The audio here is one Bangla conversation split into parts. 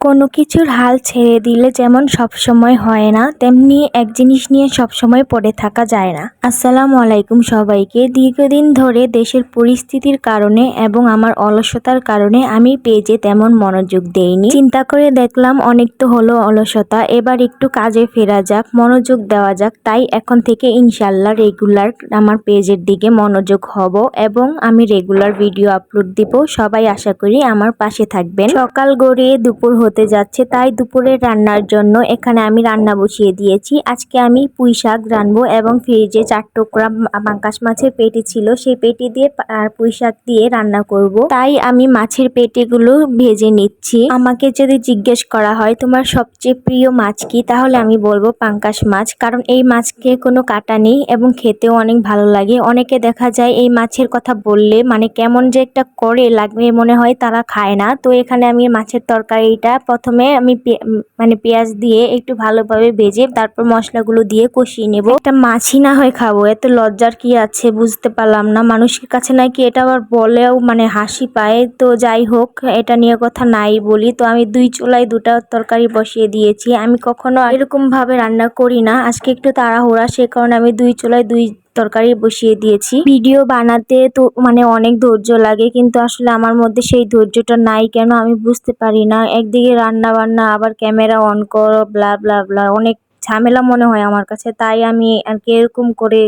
কোনো কিছুর হাল ছেড়ে দিলে যেমন সবসময় হয় না, তেমনি এক জিনিস নিয়ে সবসময় পড়ে থাকা যায় না। আসসালামু আলাইকুম সবাইকে। দীর্ঘদিন ধরে দেশের পরিস্থিতির কারণে এবং আমার অলসতার কারণে আমি পেজে তেমন মনোযোগ দেইনি। চিন্তা করে দেখলাম অনেক তো হলো অলসতা, এবার একটু কাজে ফেরা যাক, মনোযোগ দেওয়া যাক। তাই এখন থেকে ইনশাল্লাহ রেগুলার আমার পেজের দিকে মনোযোগ হব এবং আমি রেগুলার ভিডিও আপলোড দিব। সবাই আশা করি আমার পাশে থাকবেন। সকাল গড়িয়ে দুপুর হতে যাচ্ছে তাই দুপুরে রান্নার জন্য এখানে আমি রান্না বসিয়ে দিয়েছি। আজকে আমি পুঁই শাক রানবো এবং ফ্রিজে চার টুকরা পাঙ্কাশ মাছের পেটি ছিল, সেই পেটি দিয়ে আর পুঁই শাক দিয়ে রান্না করব। তাই আমি মাছের পেটিগুলো ভেজে নিচ্ছি। আমাকে যদি জিজ্ঞেস করা হয়, তোমার সবচেয়ে প্রিয় মাছ কি? তাহলে আমি বলব পাঙ্কাশ মাছ, কারণ এই মাছকে কোনো কাটা নেই এবং খেতেও অনেক ভালো লাগে। অনেকে দেখা যায় এই মাছের কথা বললে মানে কেমন যে একটা করে লাগবে মনে হয় তারা খায় না। তো এখানে আমি মাছের তরকারিটা প্রথমে আমি মানে পেঁয়াজ দিয়ে একটু ভালোভাবে ভেজে তারপর মশলাগুলো দিয়ে কষিয়ে নেব। এটা মাছি না হয় খাব, এত লজ্জার কি আছে বুঝতে পারলাম না। মানুষের কাছে নাকি এটা আবার বলেও মানে হাসি পায়। তো যাই হোক, এটা নিয়ে কথা নাই বলি। তো আমি দুই চুলায় দুটা তরকারি বসিয়ে দিয়েছি। আমি কখনো এরকম ভাবে রান্না করি না। আজকে একটু তাড়াহুড়া, সে কারণে আমি দুই চুলায় দুই তরকারি বসিয়ে দিয়েছি। ভিডিও বানাতে তো মানে অনেক ধৈর্য লাগে, কিন্তু আসলে আমার মধ্যে সেই ধৈর্যটা নাই কেন আমি বুঝতে পারি না। একদিকে রান্না বান্না আবার ক্যামেরা অন করো ব্লা ব্লা ব্লা অনেক ঝামেলা মনে হয় আমার কাছে। তাই আমি আর কি এরকম করে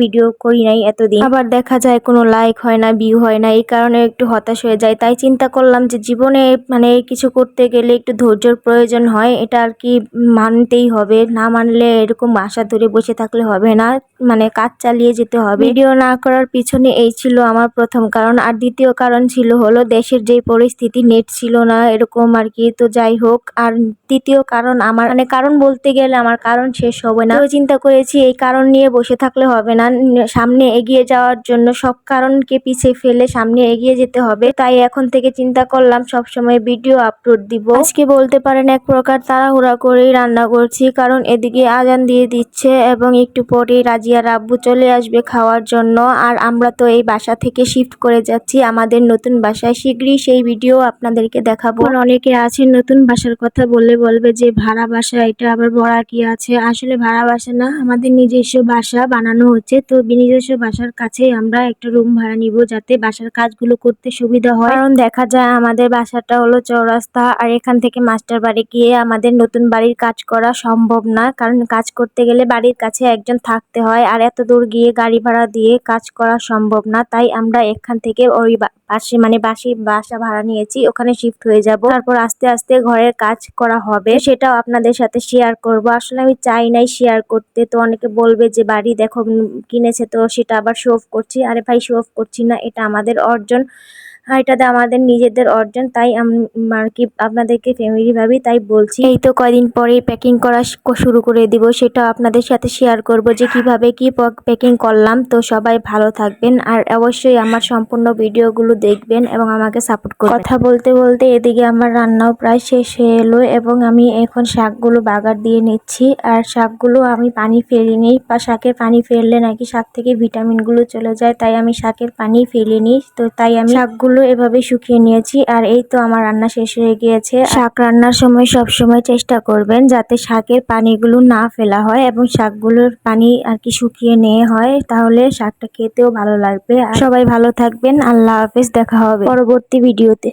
ভিডিও করি নাই এতদিন। আবার দেখা যায় কোনো লাইক হয় না ভিউ হয় না, এই কারণে একটু হতাশ হয়ে যায়। তাই চিন্তা করলাম যে জীবনে মানে কিছু করতে গেলে একটু ধৈর্যর প্রয়োজন হয়, এটা আর কি মানতেই হবে। না মানলে এরকম আশা ধরে বসে থাকলে হবে না মানে কাজ চালিয়ে যেতে হবে। ভিডিও না করার পিছনে এই ছিল আমার প্রথম কারণ। আর দ্বিতীয় কারণ ছিল হলো দেশের যে পরিস্থিতি নেট ছিল না, এরকম আর কি। তো যাই হোক, আর তৃতীয় কারণ আমার মানে কারণ বলতে গেলে আমার কারণ শেষ হবে না। চিন্তা করেছি এই কারণ নিয়ে বসে থাকলে হবে না সামনে এগিয়ে যাওয়ার জন্য সব কারণকে পিছিয়ে ফেলে সামনে এগিয়ে যেতে হবে। তাই এখন থেকে চিন্তা করলাম সব সময় ভিডিও আপলোড দিব। আজকে বলতে পারেন এক প্রকার তাড়াহুড়া করেই রান্না করছি, কারণ এদিকে আজান দিয়ে দিচ্ছে এবং একটু পরেই রাজিয়ার আব্বু চলে আসবে খাওয়ার জন্য। আর আমরা তো এই বাসা থেকে শিফট করে যাচ্ছি, আমাদের নতুন বাসায় শীঘ্রই সেই ভিডিও আপনাদেরকে দেখাবো। অনেকে আছে নতুন বাসার কথা বলে বলবে যে, ভাড়া বাসা, এটা আবার বড়া কি আছে? আসলে ভাড়া বাসা না, আমাদের নিজস্ব বাসা বানানো হচ্ছে। তো নিজস্ব বাসার কাছে আমরা একটা রুম ভাড়া নিব যাতে বাসার কাজগুলো করতে সুবিধা হয়। কারণ দেখা যায় আমাদের বাসাটা হলো চৌরাস্তা, আর এখান থেকে মাস্টার বাড়ি গিয়ে আমাদের নতুন বাড়ির কাজ করা সম্ভব না। কারণ কাজ করতে গেলে বাড়ির কাছে একজন থাকতে হয়, আর এত দূর গিয়ে গাড়ি ভাড়া দিয়ে কাজ করা সম্ভব না। তাই আমরা এখান থেকে ওই পাশে মানে বাসি, বাসা ভাড়া নিয়েছি, ওখানে শিফট হয়ে যাব। তারপর আস্তে আস্তে ঘরের কাজ করা হবে। সেটাও আপনাদের সাথে শেয়ার করব। আসলে আমি চাই নাই শেয়ার করতে। তো অনেকে বলবে যে, বাড়ি দেখো কিনেছে তো সেটা আবার শো অফ করছি। আরে ভাই শো অফ করছি না, এটা আমাদের অর্জন। আর এটাতে আমাদের নিজেদের অর্জন, তাই আর কি আপনাদেরকে ফ্যামিলি ভাবি তাই বলছি। এই তো কয়দিন পরেই প্যাকিং করা শুরু করে দিব, সেটা আপনাদের সাথে শেয়ার করব যে কীভাবে কি প্যাকিং করলাম। তো সবাই ভালো থাকবেন আর অবশ্যই আমার সম্পূর্ণ ভিডিওগুলো দেখবেন এবং আমাকে সাপোর্ট করবেন। কথা বলতে বলতে এদিকে আমার রান্নাও প্রায় শেষ হয়ে এলো এবং আমি এখন শাকগুলো বাগার দিয়ে নিচ্ছি আর শাকগুলো আমি পানি ফেলি নিই বা শাকের পানি ফেললে নাকি শাক থেকে ভিটামিনগুলো চলে যায়, তাই আমি শাকের পানি ফেলি নিই তো তাই আমি শাকগুলো শাকগুলো এভাবে শুকিয়ে নিয়েছি, আর এই তো আমার রান্না শেষ হয়ে গিয়েছে। শাক রান্নার সময় সব সময় চেষ্টা করবেন যাতে শাকের পানিগুলো না ফেলা হয় এবং শাকগুলোর পানি আর কি শুকিয়ে নেওয়া হয়, তাহলে শাকটা খেতেও ভালো লাগবে। আর সবাই ভালো থাকবেন, আল্লাহ হাফেজ, দেখা হবে পরবর্তী ভিডিওতে।